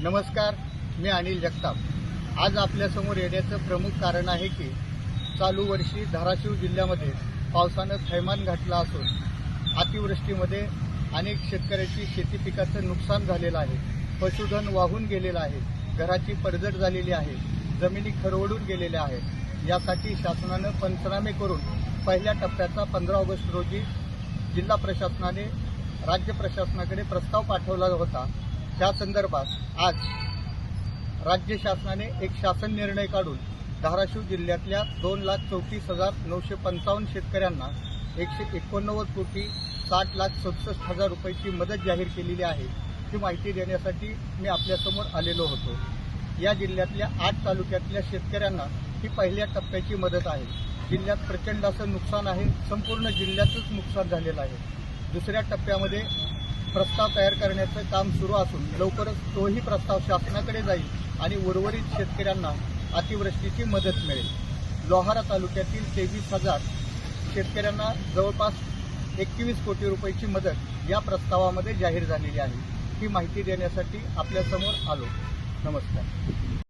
नमस्कार मी अनिल जगताप. आज आपल्यासमोर येण्याचं प्रमुख कारण आहे की चालू वर्षी धाराशिव जिल्ह्यामध्ये पावसानं थैमान घातला असून अतिवृष्टीमध्ये अनेक शेतकऱ्याची शेती पिकाचं नुकसान झालेलं आहे. पशुधन वाहून गेलेलं आहे. घराची पडझड झालेली आहे. जमिनी खरवडून गेलेल्या आहेत. यासाठी शासनानं पंचनामे करून पहिल्या टप्प्याचा पंधरा ऑगस्ट रोजी जिल्हा प्रशासनाने राज्य प्रशासनाकडे प्रस्ताव पाठवला होता. त्या संदर्भात आज राज्य शासनाने एक शासन निर्णय काढून धाराशिव जिल्ह्यातल्या दोन लाख चौतीस हजार नऊशे पंचावन्न शेतकऱ्यांना एकशे एकोणनव्वद कोटी साठ लाख सदुसष्ट हजार रुपयाची मदत जाहीर केलेली आहे ही माहिती देण्यासाठी मी आपल्यासमोर आलेलो होतो. या जिल्ह्यातल्या आठ तालुक्यातल्या शेतकऱ्यांना ही पहिल्या टप्प्याची मदत आहे. जिल्ह्यात प्रचंड असं नुकसान आहे. संपूर्ण जिल्ह्यातच नुकसान झालेलं आहे. दुसऱ्या टप्प्यामध्ये प्रस्ताव तयार करण्याचं काम सुरू असून लवकरच तोही प्रस्ताव शासनाकडे जाईल आणि उर्वरित शेतकऱ्यांना अतिवृष्टीची मदत मिळेल. लोहारा तालुक्यातील तेवीस हजार शेतकऱ्यांना जवळपास एकवीस कोटी रुपयाची मदत या प्रस्तावामध्ये जाहीर झालेली आहे. ही माहिती देण्यासाठी आपल्यासमोर आलो. नमस्कार.